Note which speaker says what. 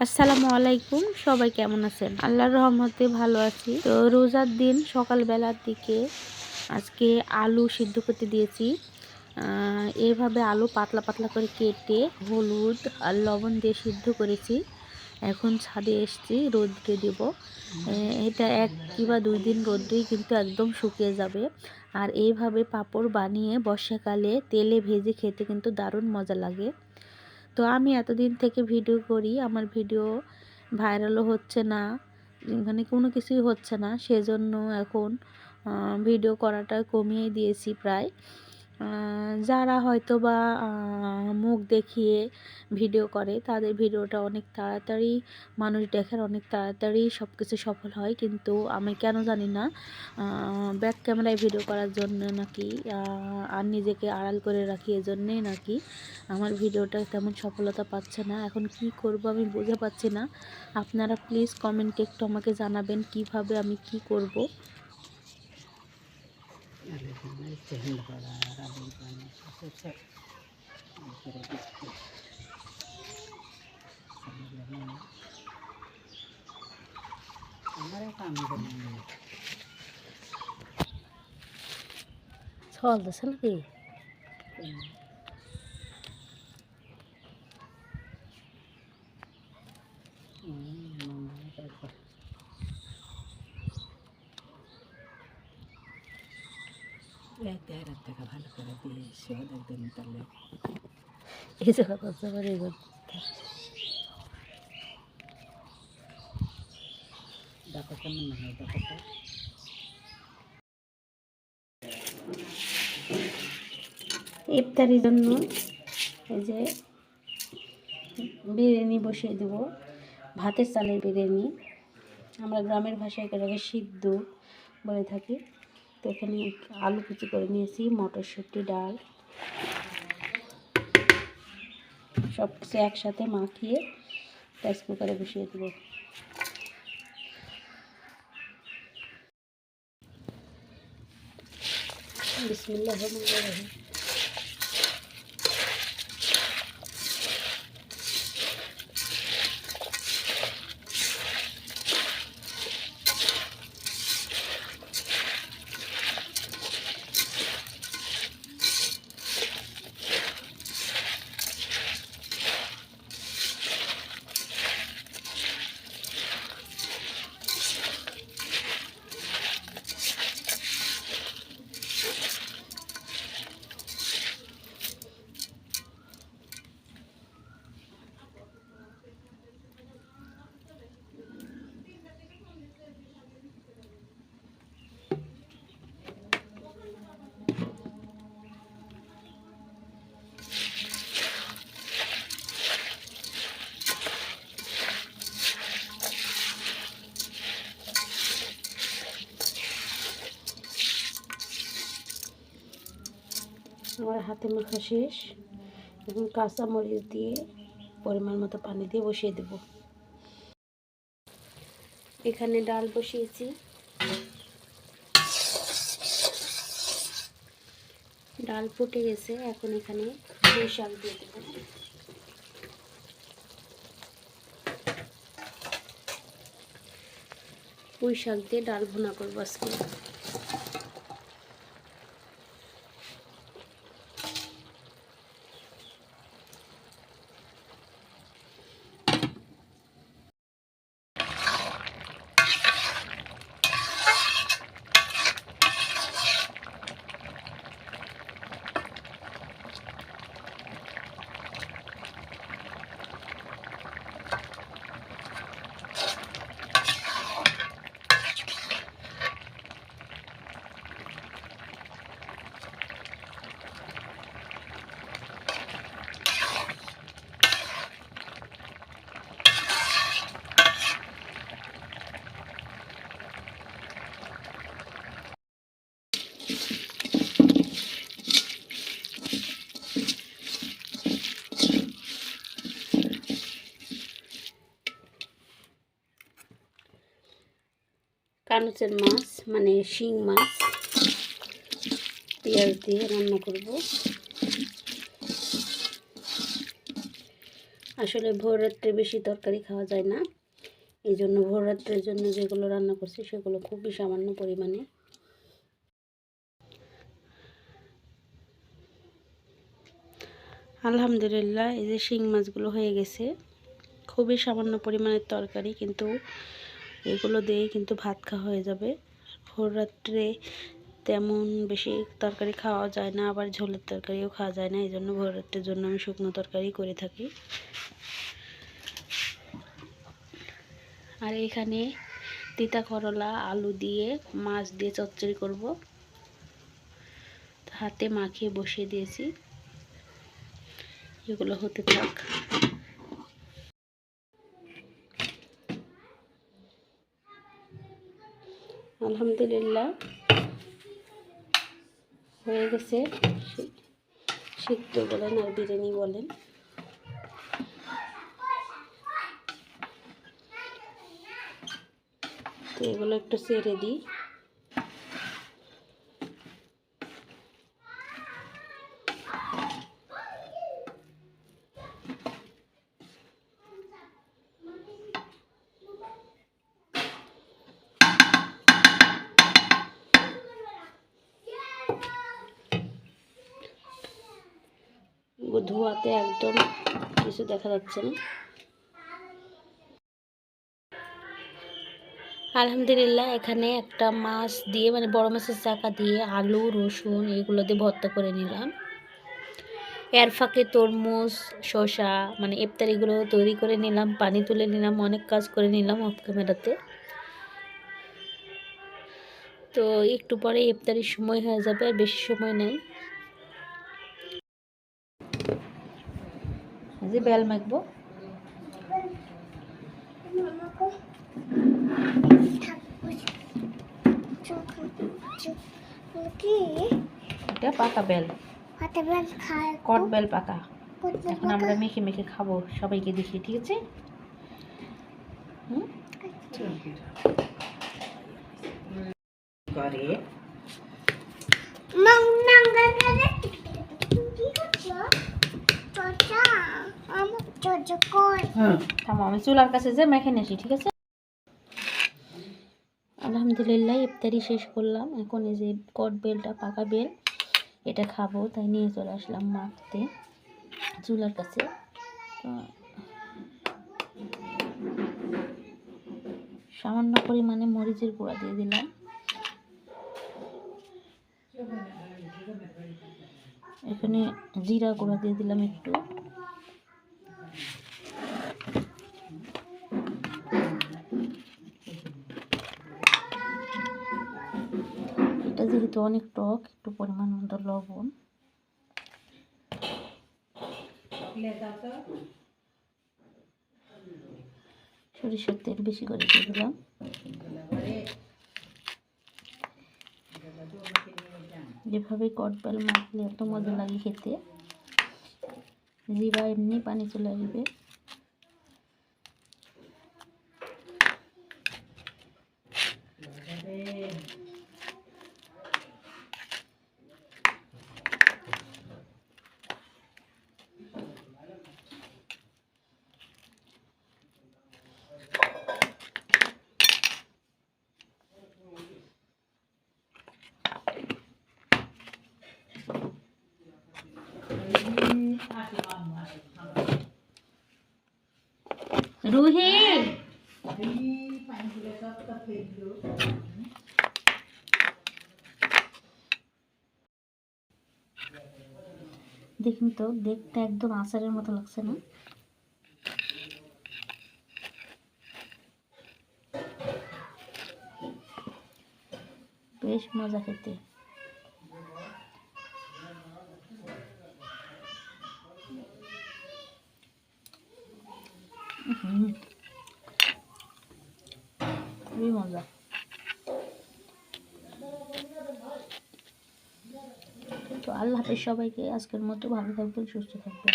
Speaker 1: আসসালামু আলাইকুম সবাই কেমন আছেন? আল্লাহর রহমতে ভালো আছি। তো রোজার দিন সকালবেলার দিকে আজকে আলু সিদ্ধ করতে দিয়েছি। আহ, এইভাবে আলু পাতলা পাতলা করে কেটে হলুদ আর লবণ দিয়ে সিদ্ধ করেছি। এখন ছাদে এসছি রোদ্রে দেব। এটা এক কিংবা দুই দিন রোদ্রেই কিন্তু একদম শুকিয়ে যাবে। আর এইভাবে পাঁপড় বানিয়ে বর্ষাকালে তেলে ভেজে খেতে কিন্তু দারুণ মজা লাগে। তো আমি এতদিন থেকে ভিডিও করি, আমার ভিডিও ভাইরালও হচ্ছে না মানে কোনো কিছুই হচ্ছে না, সেজন্য এখন ভিডিও করাটা কমিয়ে দিয়েছি প্রায়। যারা হয়তো বা মুখ দেখিয়ে ভিডিও করে, তাদের ভিডিওটা অনেক তাড়াতাড়ি, মানুষ দেখেন অনেক তাড়াতাড়ি সব কিছু সফল হয়। কিন্তু আমি কেন জানি না ব্যাক ক্যামেরায় ভিডিও করার জন্য নাকি আর নিজেকে আড়াল করে রাখি এজন্যেই নাকি আমার ভিডিওটা তেমন সফলতা পাচ্ছে না। এখন কি করব আমি বুঝে পাচ্ছি না। আপনারা প্লিজ কমেন্টে একটু আমাকে জানাবেন কীভাবে আমি কি করব।
Speaker 2: चहन बड़ा सबसे i e
Speaker 1: ইফতারির জন্য এই যে বিরিয়ানি বসিয়ে দেব, ভাতের চালের বিরিয়ানি। আমরা গ্রামের ভাষায় এটাকে সিদ্ধ বলে থাকি। তো এখানে আলু কুচি করে নিয়েছি, মটরশুঁটি, ডাল। সব কিছু একসাথে মাখিয়ে রাইস কুকারে বসিয়ে দেবো। বিসমিল্লাহ আমার হাতে মাখা শেষ এখন কাঁচা মরিচ দিয়ে পরিমাণ মতো পানি দিয়ে বসিয়ে দেব। এখানে ডাল বসিয়েছি। ডাল ফুটে গেছে, এখন এখানে পুঁই শাক দিয়ে দেব। পুঁই শাক দিয়ে ডাল ভুনা করব আজকে। কানুচের মাছ মানে শিং মাছ, পেঁয়াজ দিয়ে রান্না করব। আসলে ভোর রাত্রে বেশি তরকারি খাওয়া যায় না। এই জন্য ভোর রাত্রের জন্য যেগুলো রান্না করছি সেগুলো খুবই সামান্য পরিমাণে। আলহামদুলিল্লাহ, এই যে শিং মাছগুলো হয়ে গেছে। খুবই সামান্য পরিমাণের তরকারি, কিন্তু এগুলো দিয়ে কিন্তু ভাত খাওয়া হয়ে যাবে। ভোর রাত্রে তেমন বেশি তরকারি খাওয়া যায় না, আবার ঝোলের তরকারিও খাওয়া যায় না। এই জন্য ভোর রাত্রের জন্য আমি শুকনো তরকারি করে থাকি। আর এখানে তিতা করলা, আলু দিয়ে মাছ দিয়ে চচ্চড়ি করব। হাতে মাখিয়ে বসিয়ে দিয়েছি। এগুলো হতে থাক। আলহামদুলিল্লাহ, হয়ে গেছে সিদ্ধ বলেন আর বিরিয়ানি বলেন। তো এগুলো একটু ছেড়ে দিই। ধোয়াতে একদম কিছু দেখা যাচ্ছে না। আলহামদুলিল্লাহ, এখানে একটা মাছ দিয়ে মানে বড় মাছের চাকা দিয়ে আলু, রসুন এগুলো দিয়ে ভর্তা করে নিলাম। এর ফাঁকে তরমুজ, শসা মানে ইফতারিগুলো তৈরি করে নিলাম, পানি তুলে নিলাম, অনেক কাজ করে নিলাম অফ ক্যামেরাতে তো একটু পরে ইফতারির সময় হয়ে যাবে, আর বেশি সময় নেই। যে বেল মাখবো এটা পাকা বেল
Speaker 3: হাতে বেল খায়
Speaker 1: কট বেল এখন আমরা মেখে মেখে খাব সবাইকে দেখি ঠিক আছে
Speaker 2: করে
Speaker 1: থামো আমি চুলার কাছে যে মেখে নিয়েছি ঠিক আছে? আলহামদুলিল্লাহ ইফতারি শেষ করলাম। এখন এই যে কট বেলটা পাকা বেল এটা খাব তাই নিয়ে চলে আসলাম মাখতে চুলার কাছে। সামান্য পরিমাণে মরিচের গুঁড়া দিয়ে দিলাম। এখানে জিরা গুঁড়া দিয়ে দিলাম একটু। যেহেতু অনেক টক, একটু পরিমাণ মতো লবণ। সরিষার তেল বেশি করে দিয়ে দিলাম। যেভাবে কটবেল মাখলে এত মজা লাগে খেতে জিরা এমনি পানি চলে আসবে। রুহি দেখুন তো দেখতে একদম আচারের মতো লাগছে না? বেশ মজা খেতে। খুবই মজা তো আল্লাহ হাফেজ সবাইকে আজকের মতো ভালো থাকবেন সুস্থ থাকবেন।